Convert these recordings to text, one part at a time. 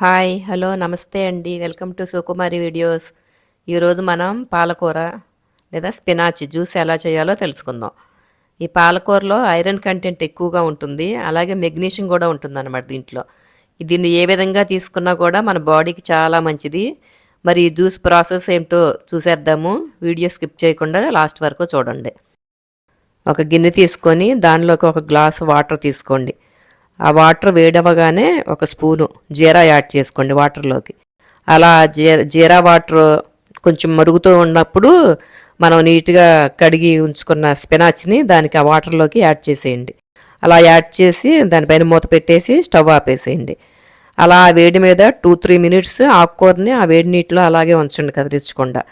Hi hello నమస్తే అండి. Welcome to Sukumari videos. ఈరోజు మనం పాలకూర లేదా స్పినాచ్ జ్యూస్ ఎలా చేయాలో తెలుసుకుందాం. ఈ పాలకూరలో ఐరన్ కంటెంట్ ఎక్కువగా ఉంటుంది. అలాగే మెగ్నీషియం కూడా ఉంటుందన్నమాట దీంట్లో. దీన్ని ఏ విధంగా తీసుకున్నా కూడా మన బాడీకి చాలా మంచిది. మరి ఈ జ్యూస్ ప్రాసెస్ ఏంటో చూసేద్దాము. వీడియో స్కిప్ చేయకుండా లాస్ట్ వరకు చూడండి. ఒక గిన్నె తీసుకొని దానిలోకి ఒక గ్లాస్ వాటర్ తీసుకోండి. ఆ వాటర్ వేడవగానే ఒక స్పూను జీరా యాడ్ చేసుకోండి వాటర్లోకి. అలా జీరా జీరా వాటర్ కొంచెం మరుగుతూ ఉన్నప్పుడు మనం నీట్గా కడిగి ఉంచుకున్న స్పినాచ్ని దానికి ఆ వాటర్లోకి యాడ్ చేసేయండి. అలా యాడ్ చేసి దానిపైన మూత పెట్టేసి స్టవ్ ఆపేసేయండి. అలా ఆ వేడి మీద టూ త్రీ మినిట్స్ ఆకుకూరని ఆ వేడి నీటిలో అలాగే ఉంచండి కదిలించకుండా.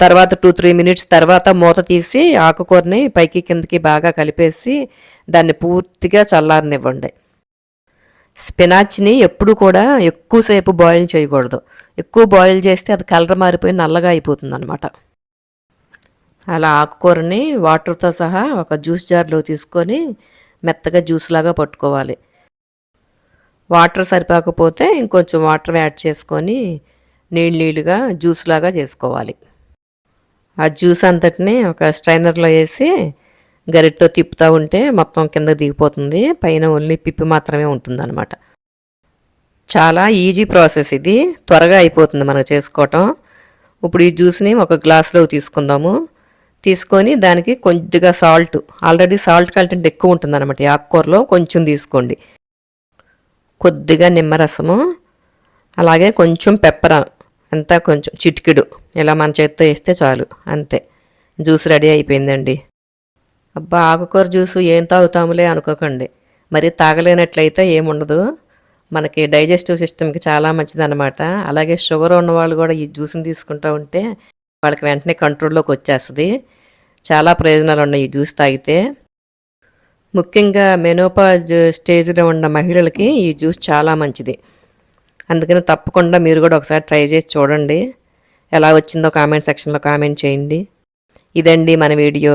తర్వాత టూ త్రీ మినిట్స్ తర్వాత మూత తీసి ఆకుకూరని పైకి కిందకి బాగా కలిపేసి దాన్ని పూర్తిగా చల్లారనివ్వండి. స్పినాచ్ని ఎప్పుడు కూడా ఎక్కువసేపు బాయిల్ చేయకూడదు. ఎక్కువ బాయిల్ చేస్తే అది కలర్ మారిపోయి నల్లగా అయిపోతుంది అనమాట అలా ఆకుకూరని వాటర్తో సహా ఒక జ్యూస్ జార్లో తీసుకొని మెత్తగా జ్యూస్ లాగా పట్టుకోవాలి. వాటర్ సరిపోకపోతే ఇంకొంచెం వాటర్ యాడ్ చేసుకొని నీళ్ళు నీళ్ళుగా జ్యూస్ లాగా చేసుకోవాలి. ఆ జ్యూస్ అంతటిని ఒక స్ట్రైనర్లో వేసి గరిటతో తిప్పుతూ ఉంటే మొత్తం కింద దిగిపోతుంది. పైన ఓన్లీ పిప్పి మాత్రమే ఉంటుందన్నమాట. చాలా ఈజీ ప్రాసెస్ ఇది. త్వరగా అయిపోతుంది మనకు చేసుకోవటం. ఇప్పుడు ఈ జ్యూస్ని ఒక గ్లాస్లో తీసుకుందాము. తీసుకొని దానికి కొద్దిగా సాల్ట్. ఆల్రెడీ సాల్ట్ కంటెంట్ ఎక్కువ ఉంటుంది అనమాట ఈ ఆకుకూరలో. కొంచెం తీసుకోండి. కొద్దిగా నిమ్మరసము. అలాగే కొంచెం పెప్పర. అంతా కొంచెం చిటికెడు. ఇలా మన చేతితో వేస్తే చాలు. అంతే. జ్యూస్ రెడీ అయిపోయిందండి. అబ్బా ఆకుకూర జ్యూసు ఏం తాగుతాములే అనుకోకండి. మరి తాగలేనట్లయితే ఏముండదు. మనకి డైజెస్టివ్ సిస్టమ్కి చాలా మంచిదన్నమాట. అలాగే షుగర్ ఉన్న వాళ్ళు కూడా ఈ జ్యూస్ని తీసుకుంటూ ఉంటే వాళ్ళకి వెంటనే కంట్రోల్లోకి వచ్చేస్తుంది. చాలా ప్రయోజనాలు ఉన్నాయి ఈ జ్యూస్ తాగితే. ముఖ్యంగా మెనోపాజ్ స్టేజ్లో ఉన్న మహిళలకి ఈ జ్యూస్ చాలా మంచిది. అందుకని తప్పకుండా మీరు కూడా ఒకసారి ట్రై చేసి చూడండి. ఎలా వచ్చిందో కామెంట్ సెక్షన్లో కామెంట్ చేయండి. ఇదండి మన వీడియో.